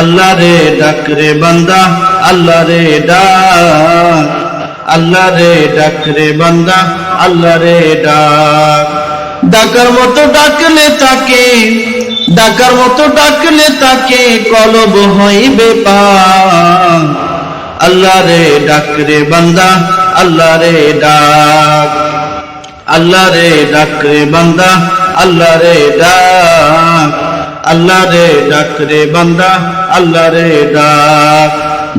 আল্লাহ রে ডাক রে বান্দা, আল্লাহ রে ডাক। আল্লাহ রে ডাক রে বান্দা, আল্লাহ রে ডাক। ডাকার মতো ডাকলে তাকে, ডাকার মতো ডাকলে তাকে কলব হইবে পা আল্লাহ রে ডাক রে বান্দা, আল্লাহ রে ডাক। আল্লাহ রে ডাক রে বান্দা, আল্লাহ রে ডাক। আল্লাহ রে ডাক রে বান্দা আল্লাহ রে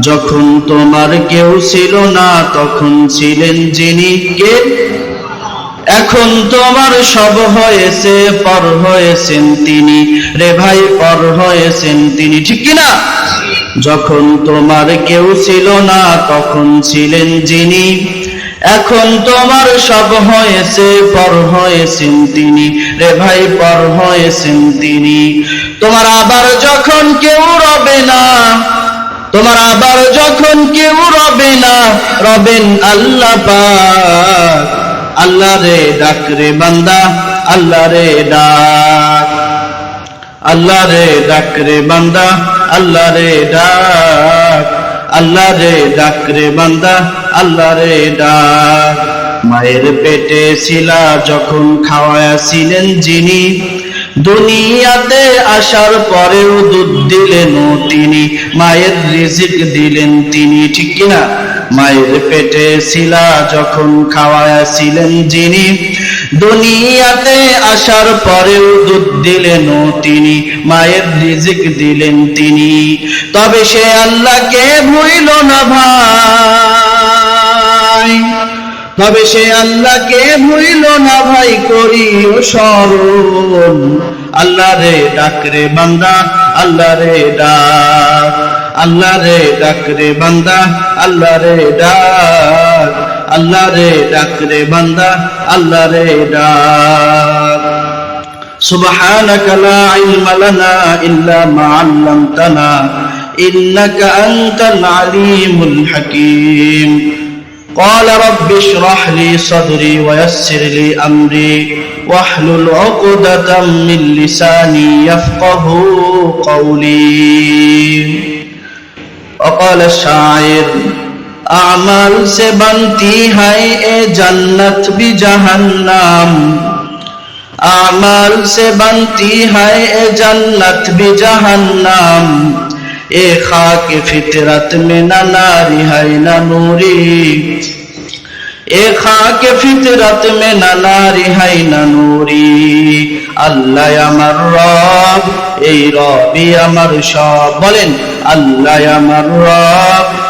যখন তোমার কেউ ছিল না, তখন ছিলেন যিনি কে? এখন তোমার সব হয়েছে, পর হয়েছেন তিনি। রে ভাই, পর হয়েছেন তিনি, ঠিক কিনা যখন তোমার কেউ ছিল না, তখন ছিলেন যিনি এখন তোমার সব হয়েছে, পর হয়েছেন তিনি। রে ভাই, পর হয়েছেন তিনি। তোমার আবার যখন কেউ রবে না, তোমার আবার যখন কেউ রবে না, রবেন আল্লাহ আল্লাহ রে ডাক রে বান্দা, আল্লাহ রে ডাক। আল্লাহ রে ডাক রে বান্দা, আল্লাহ রে ডাক। আল্লাহ রে ডাক রে বান্দা, আল্লাহ রে ডাক। মায়ের পেটে ছিলা যখন খাওয়াছিলেন যিনি, দুনিয়াতে আসার পরেও দুধ দিলেন তিনি, মায়ের রিজিক দিলেন তিনি, ঠিক কিনা? মায়ের পেটে ছিলা যখন খাওয়াছিলেন যিনি দুনিয়াতে আসার পরেও দুধ দিলেন তিনি, মায়ের রিজিক দিলেন তিনি। তবে সে আল্লাহকে ভুইল না ভাই। তবে সে আল্লাহকে ভুইল না ভাই, করিও স্মরণ। আল্লাহ রে ডাক রে বান্দা আল্লাহ রে ডাক। আল্লাহ রে ডাক রে বান্দা আল্লাহ রে ডাক। আল্লাহ রে ডাক রে বান্দা আল্লাহ রে ডাক سبحانك لا علم لنا إلا ما علمتنا إنك أنت العليم الحكيم قال رب اشرح لي صدري ويسر لي أمري واحلل عقدة من لساني يفقه قولي وقال الشاعر আমার সে বান্তি হাই এ জান্নাত বি জাহান্নাম। আমার সে বান্তি হাই এ জান্নাত বি জাহান্নাম। এ খাকে ফিতরাত মে না নারী হাই না নুরি। এ খাকে ফিতরাত মে না নারী হাই না নুরি। আল্লাহ আমার রব, এই রবি আমার সব। বলেন, আল্লাহ আমার রব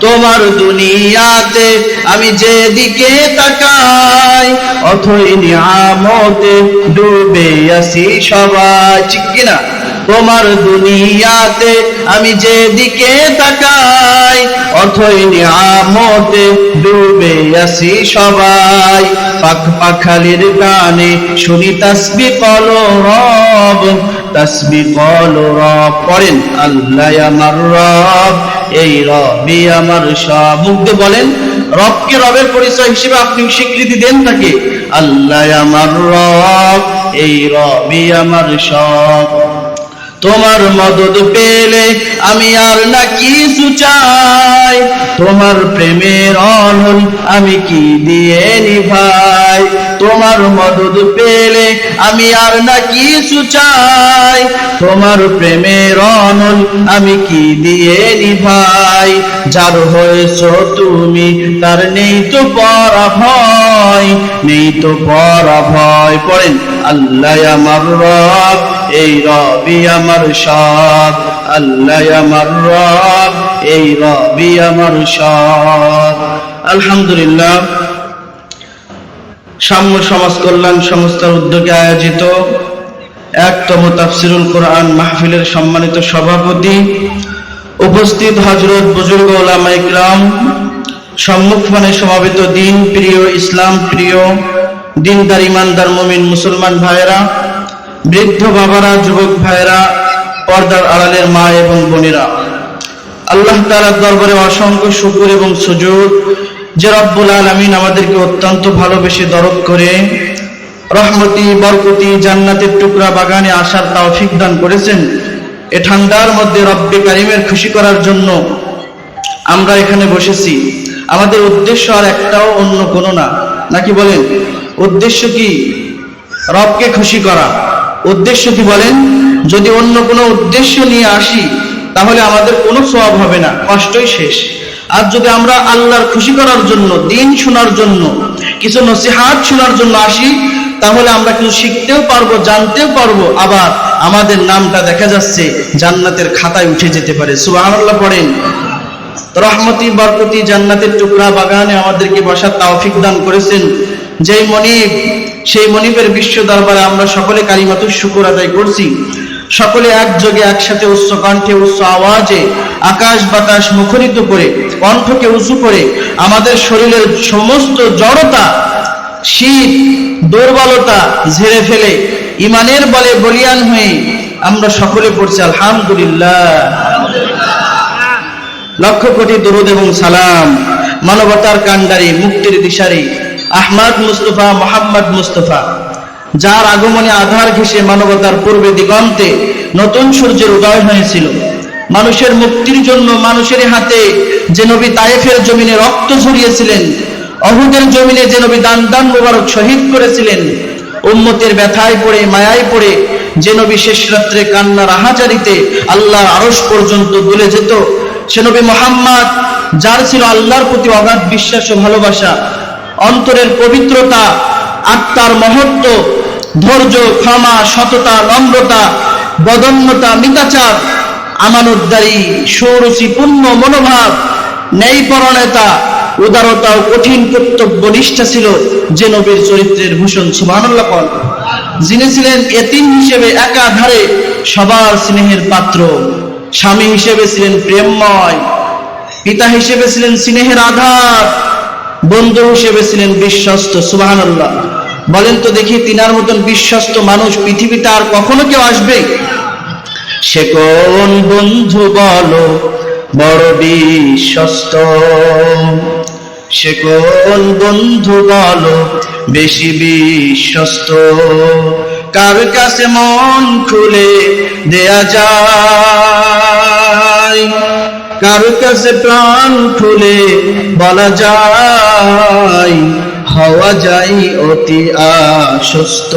তোমার দুনিয়াতে আমি যেদিকে তাকাই, অথই নিয়ামতে ডুবে আসি সবাই। ঠিক কিনা? তোমার দুনিয়াতে আমি যেদিকে তাকাই, অথই নিয়ামতে ডুবে আসি সবাই। পাখ পাখালির গানে শুনি তাসবি কলো রব, তাসবি কলো রব। পড়েন, আল্লাহ আমার রব। এই রবি। আমার সব। বলেন, রবকে রবের পরিচয় হিসেবে আপনি স্বীকৃতি দেন তাকে আল্লাহ আমার রব, এই রবি আমার সব। তোমার মদত পেলে আমি আর না কিছু চাই। তোমার প্রেমের অনল আমি কি দিয়ে নিভাই? তোমার মদত পেলে আমি আর না কিছু চাই। তোমার প্রেমের অনল আমি কি দিয়ে নিভাই? যার হয়েছ তুমি তার নেই তো পরাভয়, নেই তো পরাভয়। পড়েন, আল্লাহ আমার রব। এই রবি আমার সব আল্লাহ আমার রব, এই রবি আমার সব আলহামদুলিল্লাহ, সাম্য সমাজ কল্যাণ সংস্থার উদ্যোগে আয়োজিত একতম তাফসিরুল কোরআন মাহফিলের সম্মানিত সভাপতি উপস্থিত হজরত বুজুর্গ ওলামা ইকরাম সম্মুখমানে সমাবেত দিন প্রিয় ইসলাম প্রিয়, দিনদার, ইমানদার, মমিন, মুসলমান ভাইয়েরা বৃদ্ধ বাবারা, যুবক ভাইয়েরা, পর্দার আড়ালের মা এবং বোনেরা, আল্লাহ তাআলার দরবারে অসংখ্য শুকুর এবং সুযোগ যে রব্বুল আলামিন আমাদেরকে অত্যন্ত ভালোবেসে দরদ করে, রহমতি, বরকতি, জান্নাতের টুকরা বাগানে আসার তৌফিক দান করেছেন। এ ঠান্ডার মধ্যে রব্বে কারিমের খুশি করার জন্য আমরা এখানে বসেছি। আমাদের উদ্দেশ্য আর একটাও অন্য কোনো না। নাকি বলেন, উদ্দেশ্য কি? রবকে খুশি করা। উদ্দেশ্য কি বলেন? যদি অন্য কোনো উদ্দেশ্য নিয়ে আসি, তাহলে আমাদের কোনো সওয়াব হবে না, কষ্টই শেষ। আর যদি আমরা আল্লাহর খুশি করার জন্য, দিন শোনার জন্য, কিছু নসিহাত শোনার জন্য আসি, তাহলে আমরা কিছু শিখতেও পারব, জানতেও পারব, আবার আমাদের নামটা দেখা যাচ্ছে, জান্নাতের খাতায় উঠে যেতে পারে। সুবহানাল্লাহ পড়েন। রহমতি, বরকতি, জান্নাতের টুকরা বাগানে আমাদেরকে বসার তৌফিক দান করেছেন। যেই মনিব, সেই মনিবের বিশ্ব দরবারে আমরা সকলে কালিমাতু শুকুর আদায় করছি। সকলে একযোগে একসাথে উচ্চ কণ্ঠে, উচ্চ আওয়াজে, আকাশ বাতাস মুখরিত করে, কণ্ঠকে উঁচু করে, আমাদের শরীরের সমস্ত জড়তা, শীত, দুর্বলতা ঝেড়ে ফেলে, ইমানের বলে বলিয়ান হয়ে আমরা সকলে পড়ছি, আলহামদুলিল্লাহ। লক্ষ কোটি দরুদ এবং সালাম, মানবতার কান্ডারি মুক্তির দিশারি আহমদ মুস্তফা, মোহাম্মদ মুস্তফা। যার আগমনে আধার ঘেসে মানবতার পূর্বে দিগন্তে নতুন সূর্যের উদয় হয়েছিল। মানুষের মুক্তির জন্য মানুষের হাতে যে নবী তায়েফের জমিনে রক্ত ঝরিয়েছিলেন, অহুদের জমিনে যে নবী দান দান মোবারক শহীদ করেছিলেন, উম্মতের ব্যথায় পড়ে, মায়ায় পড়ে, যে নবী শেষ রাত্রে কান্না রাহাজারিতে আল্লাহর আরশ পর্যন্ত দুলে যেত, সে নবী মোহাম্মদ, যার ছিল আল্লাহর প্রতি অগাধ বিশ্বাস ও ভালোবাসা অন্তরের পবিত্রতা, আত্মার মহত্ব, ধৈর্য, ক্ষমা, সততা, নম্রতা, বদন্যতা, মিতাচার আমানতদারি সৌরসিপূর্ণ মনোভাব ন্যায়পরণতা উদারতা ও কঠিন কর্তব্য নিষ্ঠা ছিল যে নবীর চরিত্রের ভূষণ, সুবহানাল্লাহ কল যিনি ছিলেন এতিম হিসেবে একাধারে সবার স্নেহের পাত্র। স্বামী হিসেবে ছিলেন প্রেমময়। পিতা হিসেবে ছিলেন স্নেহের আধার। বন্ধু হিসেবে ছিলেন বিশ্বস্ত, সুবহানাল্লাহ। বলেন তো দেখি তিনার মতন বিশ্বস্ত মানুষ পৃথিবীতে আর কখনো কেউ আসবে? সে কোন বন্ধু বলো, বড় বিশ্বস্ত। সে কোন বন্ধু বলো, বেশি বিশ্বস্ত। কার কাছে মন খুলে দেয়া যায়? কার কাছে প্রাণ খুলে বলা যায় হওয়া যায় অতি আশ্বস্ত।